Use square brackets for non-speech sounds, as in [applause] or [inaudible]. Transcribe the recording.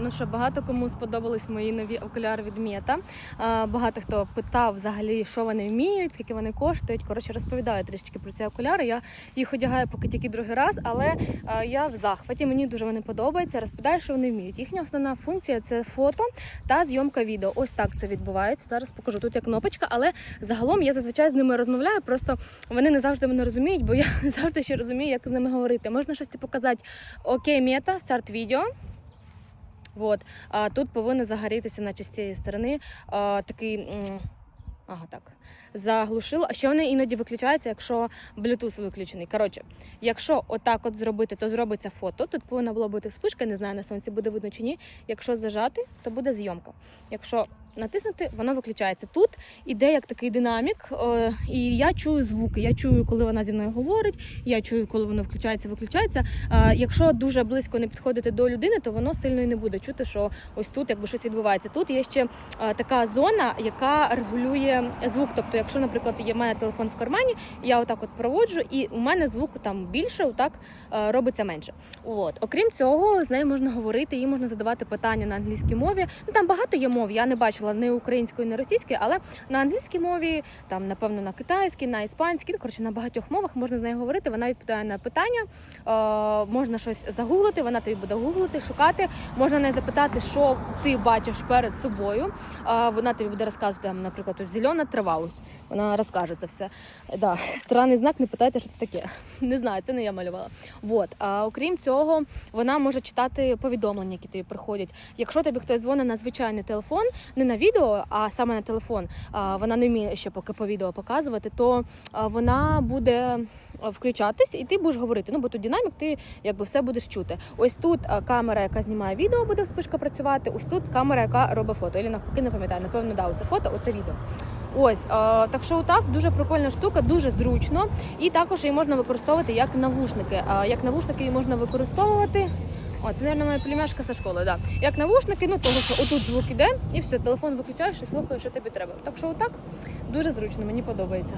Ну що, багато кому сподобались мої нові окуляри від Мета. А, Багато хто питав взагалі, що вони вміють, скільки вони коштують. Коротше, розповідаю трішки про ці окуляри. Я їх одягаю поки тільки другий раз, але я в захваті. Мені дуже вони подобаються. Розповідаю, що вони вміють. Їхня основна функція це фото та зйомка відео. Ось так це відбувається. Зараз покажу. Тут є кнопочка, але загалом я зазвичай з ними розмовляю. Просто вони не завжди мене розуміють, бо я [laughs] завжди ще розумію, як з ними говорити. Можна щось типу казати: Окей, мета, старт відео. От. А тут повинно загорітися, наче з цієї сторони, а, такий. Ага, так. Заглушило. А ще вони іноді виключаються, якщо Bluetooth виключений. Коротше, якщо отак от зробити, то зробиться фото. Тут повинна була бути вспишка, не знаю на сонці буде видно чи ні. Якщо зажати, то буде зйомка. Якщо натиснути, воно виключається. Тут іде як такий динамік, е, і я чую звуки. Я чую, коли вона зі мною говорить, я чую, коли воно включається, виключається. Е, Якщо дуже близько не підходити до людини, то воно сильно і не буде чути, що ось тут якби щось відбувається. Тут є ще е, така зона, яка регулює звук. Тобто, якщо, наприклад, є в мене телефон в кармані, я отак от проводжу, і у мене звук там більше, отак робиться менше. От, окрім цього, з нею можна говорити, їй можна задавати питання на англійській мові. Ну там багато є мов. Я не бачила ні української, ні російської, але на англійській мові, там напевно на китайській, на іспанській, ну коротше на багатьох мовах можна з нею говорити. Вона відповідає на питання. Е, можна щось загуглити, вона тобі буде гуглити, шукати. Можна не запитати, що ти бачиш перед собою. Е, вона тобі буде розказувати, там, наприклад, ось зелена трава. Ось вона розкаже це все. Да. Странний знак, не питайте, що це таке. Не знаю, це не я малювала. Вот. А окрім цього, вона може читати повідомлення, які тобі приходять. Якщо тобі хтось дзвонить на звичайний телефон, не на відео, а саме на телефон, вона не вміє ще поки по відео показувати, то вона буде включатись і ти будеш говорити. Ну бо тут динамік, ти якби все будеш чути. Ось тут камера, яка знімає відео, буде вспишка працювати. Ось тут камера, яка робить фото. Или навпаки, не пам'ятаю. Напевно, да, оце фото, оце відео. Ось, так що отак дуже прикольна штука, дуже зручно. І також її можна використовувати як навушники. Як навушники її можна використовувати. О, це, мабуть, моя племяшка зі школи, да. Як навушники, ну того, що отут звук іде, і все, телефон виключаєш і слухаєш, що тобі треба. Так що отак дуже зручно, мені подобається.